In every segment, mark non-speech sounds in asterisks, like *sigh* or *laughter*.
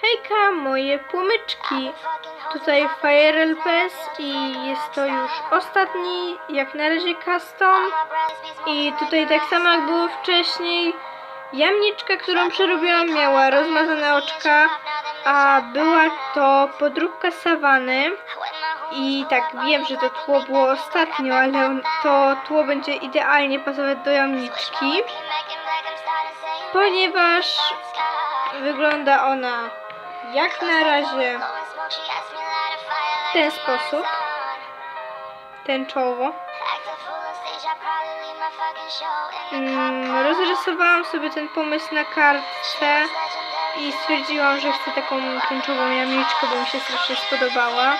Hejka, moje płomyczki! Tutaj Fire LPS i jest to już ostatni, jak na razie custom. I tutaj tak samo jak było wcześniej, jamniczka, którą przerobiłam, miała rozmazane oczka, a była to podróbka sawany. I tak wiem, że to tło było ostatnio, ale to tło będzie idealnie pasować do jamniczki, ponieważ wygląda ona jak na razie w ten sposób, tęczowo. Mm, rozrysowałam sobie ten pomysł na kartce i stwierdziłam, że chcę taką tęczową jamniczkę, bo mi się strasznie spodobała.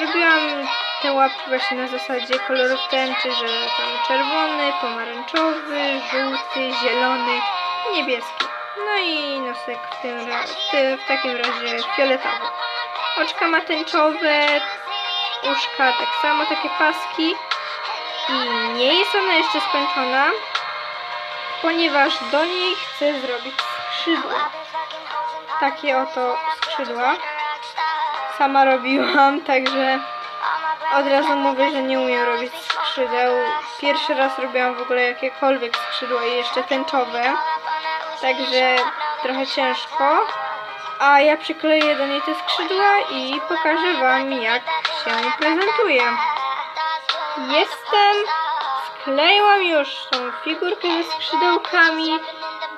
Robiłam te łapki właśnie na zasadzie kolorów tęczy, że tam czerwony, pomarańczowy, żółty, zielony niebieski. No i nosek w, tym, ra- w, ty, w takim razie fioletowy. Oczka ma tęczowe, uszka tak samo, takie paski. I nie jest ona jeszcze skończona, ponieważ do niej chcę zrobić skrzydła. Takie oto skrzydła. Sama robiłam, *laughs* także od razu mówię, że nie umiem robić skrzydeł. Pierwszy raz robiłam w ogóle jakiekolwiek skrzydła i jeszcze tęczowe. Także trochę ciężko. A ja przykleję do niej te skrzydła i pokażę Wam jak się prezentuje. Jestem! Skleiłam już tą figurkę ze skrzydełkami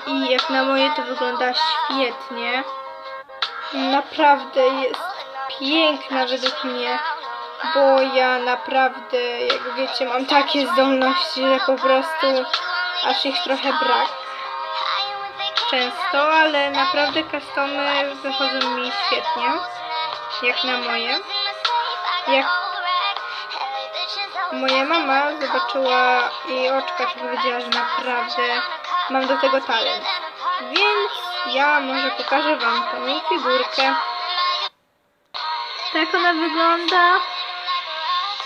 i jak na moje to wygląda świetnie. Naprawdę jest piękna według mnie, bo ja naprawdę, jak wiecie, mam takie zdolności, że po prostu aż ich trochę brak często, ale naprawdę customy wychodzą mi świetnie, jak na moje. Jak moja mama zobaczyła jej oczka, to powiedziała, że naprawdę mam do tego talent. Więc ja może pokażę Wam tą figurkę. Tak ona wygląda.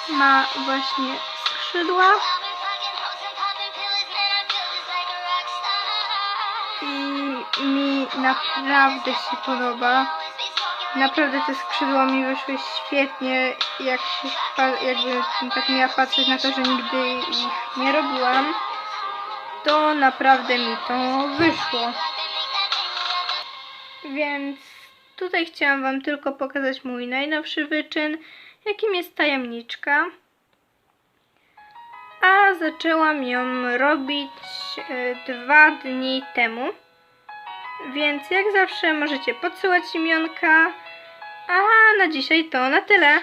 Ma właśnie skrzydła i mi naprawdę się podoba. Naprawdę te skrzydła mi wyszły świetnie, jak się, jakby tak miała patrzeć na to, że nigdy ich nie robiłam, to naprawdę mi to wyszło. Więc tutaj chciałam Wam tylko pokazać mój najnowszy wyczyn, jakim jest tajemniczka. A zaczęłam ją robić e, dwa dni temu. Więc jak zawsze możecie podsyłać imionka. A na dzisiaj to na tyle.